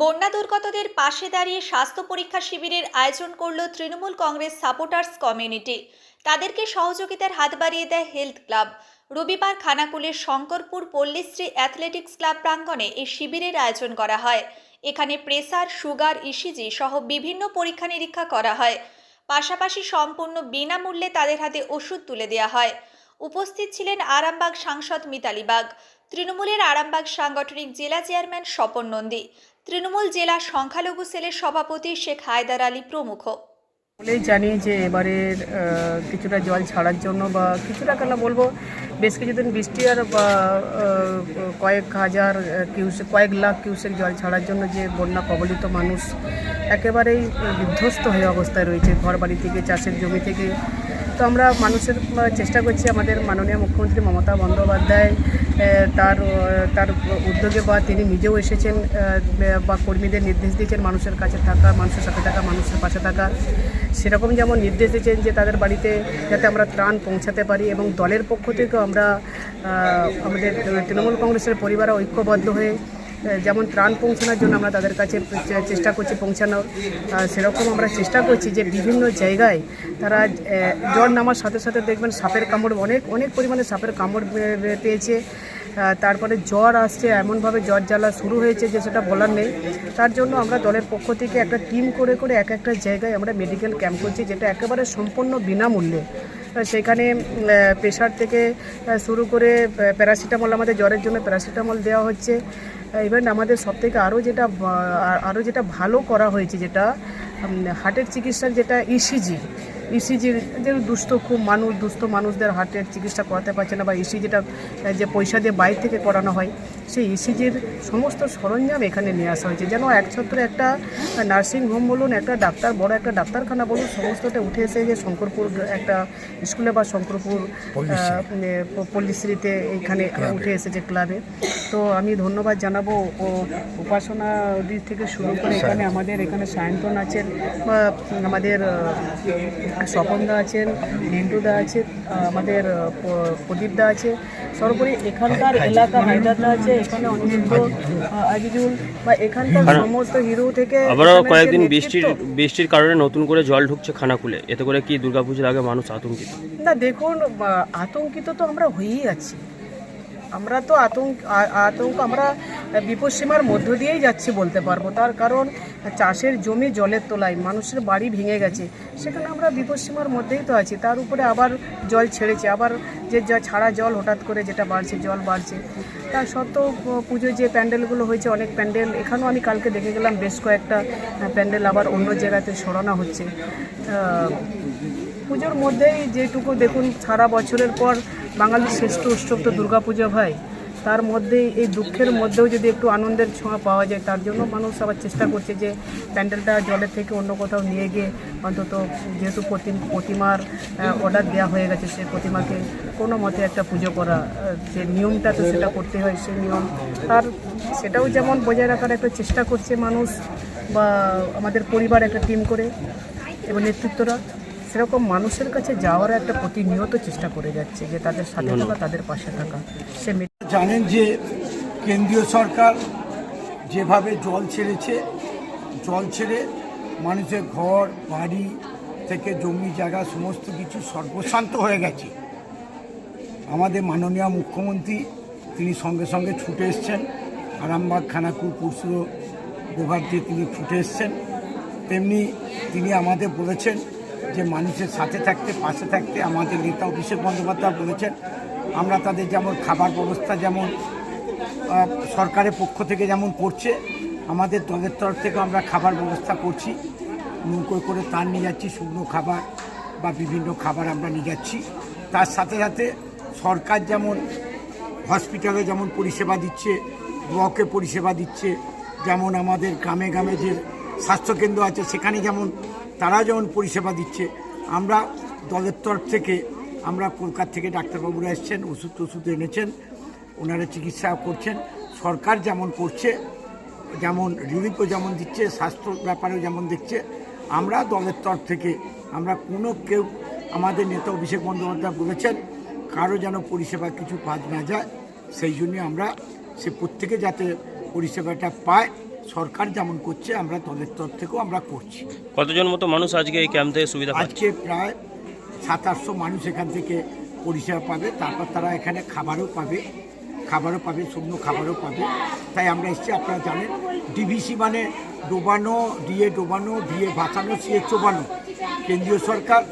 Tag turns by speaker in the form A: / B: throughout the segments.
A: বন্যা দুর্গতদের পাশে দাঁড়িয়ে স্বাস্থ্য পরীক্ষা শিবিরের আয়োজন করল তৃণমূল কংগ্রেস সাপোর্টার্স কমিউনিটি। তাদেরকে সহযোগিতার হাত বাড়িয়ে দেয় হেলথ ক্লাব। রবিবার খানাকুলের শঙ্করপুর পল্লীশ্রী অ্যাথলেটিক্স ক্লাব প্রাঙ্গণে এই শিবিরের আয়োজন করা হয়। এখানে প্রেসার, সুগার ইসিজি সহ বিভিন্ন পরীক্ষা নিরীক্ষা করা হয়। পাশাপাশি সম্পূর্ণ বিনামূল্যে তাদের হাতে ওষুধ তুলে দেওয়া হয়। উপস্থিত ছিলেন আরামবাগ সাংসদ মিতালি বাগ, তৃণমূলের আরামবাগ সাংগঠনিক জেলা চেয়ারম্যান স্বপন নন্দী তৃণমূল জেলা সংখ্যালঘু সেলের সভাপতি শেখ হায়দার আলী প্রমুখ।
B: বলেই জানি যে এবারের কিছুটা জল ছাড়ার জন্য বা কিছুটা কেন বলব, বেশ কিছুদিন বৃষ্টি আর বা কয়েক হাজার কিউসেক কয়েক লাখ কিউসেক জল ছাড়ার জন্য যে বন্যা কবলিত মানুষ একেবারেই বিধ্বস্ত হয়ে অবস্থায় রয়েছে ঘর বাড়ি থেকে, চাষের জমি থেকে তো আমরা মানুষের চেষ্টা করছি আমাদের মাননীয় মুখ্যমন্ত্রী মমতা বন্দ্যোপাধ্যায় তার তার উদ্যোগে বা তিনি নিজেও এসেছেন বা কর্মীদের নির্দেশ দিয়েছেন মানুষের কাছে থাকা, মানুষের সাথে থাকা, মানুষের পাশে থাকা। সেরকম যেমন নির্দেশ দিয়েছেন যে তাদের বাড়িতে যাতে আমরা ত্রাণ পৌঁছাতে পারি এবং দলের পক্ষ থেকেও আমরা আমাদের তৃণমূল কংগ্রেসের পরিবারে ঐক্যবদ্ধ হয়ে যেমন ত্রাণ পৌঁছানোর জন্য আমরা তাদের কাছে চেষ্টা করছি পৌঁছানোর। সেরকম আমরা চেষ্টা করছি যে বিভিন্ন জায়গায় তারা জ্বর নামার সাথে সাথে দেখবেন সাপের কামড় অনেক অনেক পরিমাণে সাপের কামড় পেয়েছে। তারপরে জ্বর আসছে, এমনভাবে জ্বর জ্বালা শুরু হয়েছে যে সেটা বলার নেই। তার জন্য আমরা দলের পক্ষ থেকে একটা টিম করে করে এক একটা জায়গায় আমরা মেডিকেল ক্যাম্প করছি যেটা একেবারে সম্পূর্ণ বিনামূল্যে। সেখানে প্রেশার থেকে শুরু করে প্যারাসিটামল, আমাদের জ্বরের জন্য প্যারাসিটামল দেওয়া হচ্ছে। ইভেন আমাদের সব থেকে আরও যেটা আরও যেটা ভালো করা হয়েছে যেটা হার্টের চিকিৎসার যেটা E ইসিজি ইসিজির যে দুস্থ খুব মানুষ, দুস্থ মানুষদের হার্টের চিকিৎসা করাতে পারছে না বা ইসিজিটা যে পয়সা দিয়ে বাইরে থেকে করানো হয় সেই ইসিজির সমস্ত সরঞ্জাম এখানে নিয়ে আসা হয়েছে। যেন একছত্রে একটা নার্সিং হোম বলুন একটা ডাক্তার বড় একটা ডাক্তারখানা বলুন সমস্তটা উঠে এসে যে শঙ্করপুর একটা স্কুলে বা শঙ্করপুর পল্লীশ্রীতে এইখানে উঠে এসেছে ক্লাবে। তো আমি ধন্যবাদ জানাব ও উপাসনা দিক থেকে শুরু করে এখানে আমাদের এখানে সায়ন্তন আছেন বা আমাদের স্বপনদা আছেন আছেন আহ, আমাদের প্রদীপদা আছে। সর্বোপরি এখানকার এলাকা হায়দারদা আছে এখানে অনিরুদ্ধ আহ, আজিজুল বা এখানকার সমস্ত হিরো থেকে
C: আবারও কয়েকদিন বৃষ্টির বৃষ্টির কারণে নতুন করে জল ঢুকছে খানাকুলে। এতে করে কি দুর্গাপুজোর আগে মানুষ আতঙ্কিত?
B: না দেখুন আতঙ্কিত তো আমরা হয়েই আছি। আমরা তো আতঙ্ক আতঙ্ক আমরা বিপদসীমার মধ্য দিয়েই যাচ্ছি বলতে পারব। তার কারণ চাষের জমি জলের তোলায় মানুষের বাড়ি ভেঙে গেছে। সেখানে আমরা বিপদসীমার মধ্যেই তো আছি। তার উপরে আবার জল ছেড়েছে। আবার যে ছাড়া জল হঠাৎ করে যেটা বাড়ছে জল বাড়ছে। তার সত্ত্বেও পুজোর যে প্যান্ডেলগুলো হয়েছে, অনেক প্যান্ডেল, এখানেও আমি কালকে দেখে গেলাম বেশ কয়েকটা প্যান্ডেল আবার অন্য জায়গাতে সরানো হচ্ছে। পুজোর মধ্যেই যেটুকু দেখুন, সারা বছরের পর বাঙালির শ্রেষ্ঠ উৎসব তো দুর্গাপুজো ভাই। তার মধ্যেই, এই দুঃখের মধ্যেও যদি একটু আনন্দের ছোঁয়া পাওয়া যায়, তার জন্য মানুষ আবার চেষ্টা করছে যে প্যান্ডেলটা জলের থেকে অন্য কোথাও নিয়ে গিয়ে অন্তত যেহেতু প্রতি- প্রতিমার অর্ডার দেওয়া হয়ে গেছে সেই প্রতিমাকে কোনো মতে একটা পুজো করা যে নিয়মটা তো সেটা করতে হয়, সেই নিয়ম। তার সেটাও যেমন বজায় রাখার একটা চেষ্টা করছে মানুষ বা আমাদের পরিবার, একটা টিম করে, এবং নেতৃত্বরা। সেরকম মানুষের কাছে যাওয়ার একটা প্রতিনিয়ত চেষ্টা করে যাচ্ছে যে তাদের সাথে থাকা তাদের পাশে থাকা। সে
D: জানেন যে কেন্দ্রীয় সরকার যেভাবে জল ছেড়েছে জল ছেড়ে মানুষের ঘর বাড়ি থেকে জমি জায়গা সমস্ত কিছু সর্বশান্ত হয়ে গেছে। আমাদের মাননীয় মুখ্যমন্ত্রী তিনি সঙ্গে সঙ্গে ছুটে এসছেন। আরামবাগ খানাকুর পরশু গোঘাট দিয়ে তিনি ছুটে এসছেন তেমনি তিনি আমাদের বলেছেন যে মানুষের সাথে থাকতে, পাশে থাকতে আমাদের নেতা অভিষেক বন্দ্যোপাধ্যায় বলেছেন, আমরা তাদের যেমন খাবার ব্যবস্থা যেমন সরকারের পক্ষ থেকে যেমন করছে, আমাদের দলের তরফ থেকে আমরা খাবার ব্যবস্থা করছি নৌকোয় করে তার নিয়ে যাচ্ছি, শুকনো খাবার বা বিভিন্ন খাবার আমরা নিয়ে যাচ্ছি। তার সাথে সাথে সরকার যেমন হসপিটালে যেমন পরিষেবা দিচ্ছে, ব্লকে পরিষেবা দিচ্ছে, যেমন আমাদের গ্রামে গ্রামে যে স্বাস্থ্যকেন্দ্র আছে, সেখানে যেমন তারা যেমন পরিষেবা দিচ্ছে, আমরা দলের তরফ থেকে, আমরা কলকাতা থেকে ডাক্তারবাবুরা এসছেন, ওষুধ টষুধ এনেছেন, ওনারা চিকিৎসা করছেন। সরকার যেমন করছে, যেমন রিলিফও যেমন দিচ্ছে স্বাস্থ্য ব্যাপারেও যেমন দেখছে, আমরা দলের তরফ থেকে, আমরা কোনো কেউ, আমাদের নেতা অভিষেক বন্দ্যোপাধ্যায় বলেছেন, কারও যেন পরিষেবা কিছু বাদ না যায়, সেই জন্য আমরা সে প্রত্যেকে যাতে পরিষেবাটা পায় সরকার যেমন করছে আমরা দলের তরফ থেকেও আমরা করছি।
C: কতজন মতো মানুষ আজকে এই ক্যাম্প থেকে সুবিধা পাচ্ছে?
D: আজকে প্রায় সাত আটশো মানুষ এখান থেকে পরিষেবা পাবে তারপর তারা এখানে খাবারও পাবে খাবারও পাবে শুকনো খাবারও পাবে। তাই আমরা এসেছি আপনারা জানেন ডিভিসি মানে ডোবানো দিয়ে ডোবানো দিয়ে বাঁচানো সিয়ে চোবানো। কেন্দ্রীয় সরকার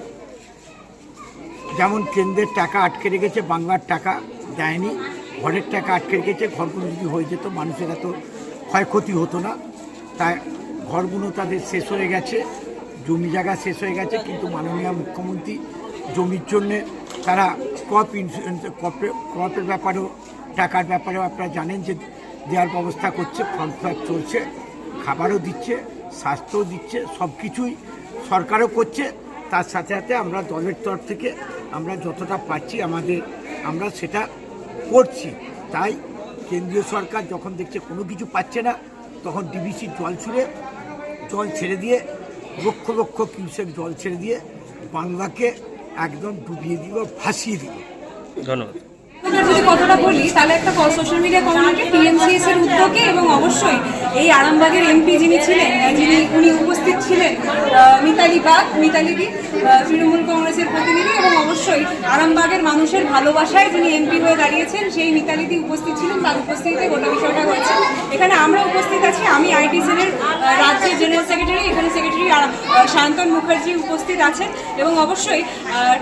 D: যেমন কেন্দ্রের টাকা আটকে রেখেছে বাংলার টাকা দেয়নি ঘরের টাকা আটকে রেখেছে ঘরগুলো যদি হয়ে যেত মানুষেরা এত ক্ষয়ক্ষতি হতো না। তাই ঘরগুলো তাদের শেষ হয়ে গেছে, জমি জায়গা শেষ হয়ে গেছে, কিন্তু মাননীয় মুখ্যমন্ত্রী জমির জন্যে তারা ক্রপ ইন্স্যুরেন্স ক্রপের ক্রপের ব্যাপারেও, টাকার ব্যাপারেও আপনারা জানেন যে দেওয়ার ব্যবস্থা করছে ফর্ম ফিল আপ চলছে, খাবারও দিচ্ছে, স্বাস্থ্যও দিচ্ছে, সব কিছুই সরকারও করছে। তার সাথে সাথে আমরা দলের তরফ থেকে আমরা যতটা পাচ্ছি আমাদের, আমরা সেটা করছি। তাই কেন্দ্রীয় সরকার যখন দেখছে কোনো কিছু পাচ্ছে না, তখন ডিবিসির জল ছুড়ে, জল ছেড়ে দিয়ে, লক্ষ লক্ষ কিউসেক জল ছেড়ে দিয়ে বাংলাকে একদম ডুবিয়ে দিল, ভাসিয়ে দিল।
C: ধন্যবাদ।
E: যদি কথাটা বলি, তাহলে একটা সোশ্যাল মিডিয়া কমিউনিটি টিএমসিএস এর উদ্যোগে এবং অবশ্যই এই আরামবাগের এমপি যিনি ছিলেন যিনি উনি উপস্থিত ছিলেন মিতালি বাগ মিতালিদি তৃণমূল কংগ্রেসের প্রতিনিধি এবং অবশ্যই আরামবাগের মানুষের ভালোবাসায় যিনি এমপি হয়ে দাঁড়িয়েছেন, সেই মিতালি দি উপস্থিত ছিলেন, তার উপস্থিতিতে গোটা বিষয়টা হয়েছে। এখানে আমরা উপস্থিত আছি, আমি আইটি সেলের আহ, রাজ্যের জেনারেল সেক্রেটারি এখানে সেক্রেটারি শান্তন মুখার্জি উপস্থিত আছেন এবং অবশ্যই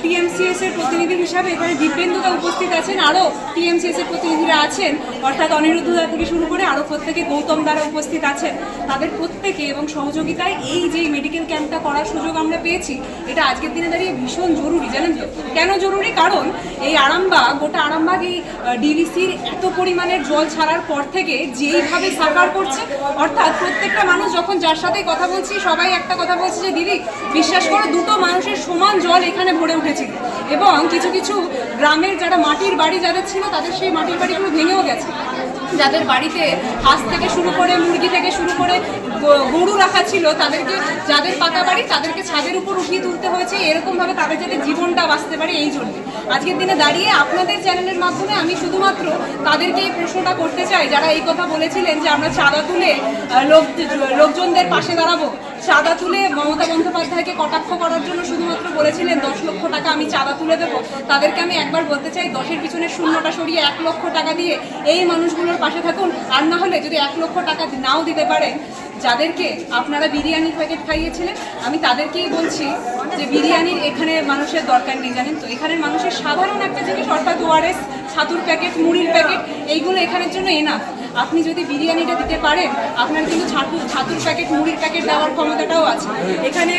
E: টিএমসিএস এর প্রতিনিধি হিসাবে এখানে দিব্যেন্দুদা উপস্থিত আছেন। আরও টিএমসিএস এর প্রতিনিধিরা আছেন। অর্থাৎ অনিরুদ্ধ দা থেকে শুরু করে আরও প্রত্যেকে গৌতম দ্বারা উপস্থিত আছেন। তাদের প্রত্যেকে এবং সহযোগিতায় এই যে ক্যাম্পটা করার সুযোগ আমরা পেয়েছি। এটা আজকের দিনে দাঁড়িয়ে ভীষণ জরুরি, জানেন তো? কেন জরুরি? কারণ এই আরামবাগ, গোটা আরামবাগ এই ডিভিসির এত পরিমাণের জল ছাড়ার পর থেকে যেইভাবে সাফার করছে, অর্থাৎ প্রত্যেকটা মানুষ যখন যার সাথে কথা বলছি, সবাই একটা কথা বলছে যে, দিদি, বিশ্বাস করো, দুটো মানুষের সমান জল এখানে ভরে উঠেছিল এবং কিছু কিছু গ্রামের যারা মাটির বাড়ি যাদের ছিল, তাদের সেই মাটির বাড়িগুলো ভেঙেও গেছে। যাদের বাড়িতে হাঁস থেকে শুরু করে, মুরগি থেকে শুরু করে গরু রাখা ছিল, তাদেরকে যাদের পাকা বাড়ি তাদেরকে ছাদের উপর উঠিয়ে তুলতে হয়েছে। এরকম ভাবে তাদের যাতে জীবনটা বাঁচতে পারে এই জন্য। আজকের দিনে দাঁড়িয়ে আপনাদের চ্যানেলের মাধ্যমে আমি শুধুমাত্র তাদেরকে এই প্রশ্নটা করতে চাই। যারা এই কথা বলেছিলেন যে আমরা চাঁদা তুলে লোক, লোকজনদের পাশে দাঁড়াবো, চাঁদা তুলে মমতা বন্দ্যোপাধ্যায়কে কটাক্ষ করার জন্য শুধুমাত্র বলেছিলেন, দশ লক্ষ টাকা আমি চাঁদা তুলে দেবো। তাদেরকে আমি একবার বলতে চাই, দশের পিছনে শূন্যটা সরিয়ে এক লক্ষ টাকা দিয়ে এই মানুষগুলোর পাশে থাকুন। আর না হলে যদি এক লক্ষ টাকা নাও দিতে পারেন যাদেরকে আপনারা বিরিয়ানির প্যাকেট খাইয়েছিলেন, আমি তাদেরকেই বলছি যে বিরিয়ানির এখানে মানুষের দরকার নেই, জানেন তো? এখানের মানুষের সাধারণ একটা জিনিস, অর্থাৎ ওআরএস ছাতুর প্যাকেট মুড়ির প্যাকেট এইগুলো এখানের জন্য এনাফ আপনি যদি বিরিয়ানিটা দিতে পারেন আপনার কিন্তু ছাতু ছাতুর প্যাকেট মুড়ির প্যাকেট দেওয়ার ক্ষমতাটাও আছে। এখানে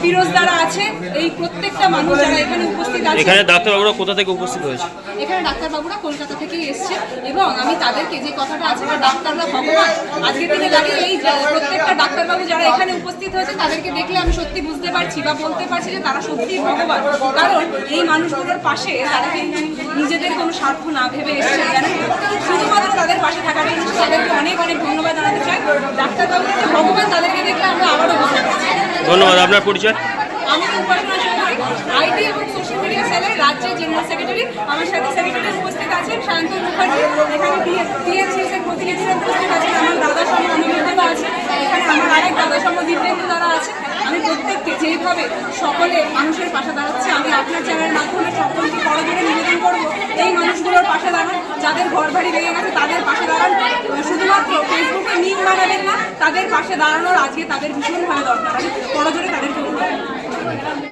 E: ফিরোজ দ্বারা আছে এই প্রত্যেকটা মানুষ যারা এখানে উপস্থিত আছে।
C: এখানে ডাক্তারবাবুরা কোথা থেকে উপস্থিত হয়েছে?
E: এখানে ডাক্তারবাবুরা কলকাতা থেকেই এসছে এবং আমি তাদেরকে যে কথাটা আছে ডাক্তাররা ভগবান আজকের দিনে দাঁড়িয়ে এই প্রত্যেকটা ডাক্তারবাবু যারা এখানে উপস্থিত হয়েছে তাদেরকে দেখলে আমি সত্যি বুঝতে পারছি বা বলতে পারছি যে তারা সত্যিই ভগবান। কারণ এই মানুষগুলোর পাশে তারা কিন্তু নিজেদের কোনো স্বার্থ না ভেবে এসেছে জানেন শুধুমাত্র তাদের পাশে থাকার জন্য তাদেরকে অনেক অনেক ধন্যবাদ জানাতে চাই। ডাক্তারবাবু যে ভগবান তাদেরকে দেখলে আমরা আবারও বুঝতে পারছি।
C: ধন্যবাদ। আপনার পরিচয়?
E: আমি উপাসনা আইটি এবং সোশ্যাল মিডিয়া সেলের রাজ্যের জেনারেল সেক্রেটারি, আমার সাথে সেক্রেটারি উপস্থিত আছেন সায়ন্তন মুখার্জি। এখানে টিএমসিএস এর উপস্থিত আছেন আমার দাদা সম অনিরুদ্ধতা আছে। এখানে আমার আরেক দাদা সম দিব্যেন্দু দ্বারা আছে। আমি প্রত্যেককে যেইভাবে সকলে মানুষের পাশে দাঁড়াচ্ছে, আমি আপনার চ্যানেলের মাধ্যমে সকলকে করজোরে নিবেদন করব। এই মানুষগুলোর পাশে দাঁড়ান, যাদের ঘর বাড়ি ভেঙে গেছে, তাদের পাশে দাঁড়ান। শুধুমাত্র ফেসবুকে মিম বানাবেন না, তাদের পাশে দাঁড়ানোর আজকে তাদের ভীষণভাবে দরকার। আমি করজোরে তাদেরকে অনুরোধ করব।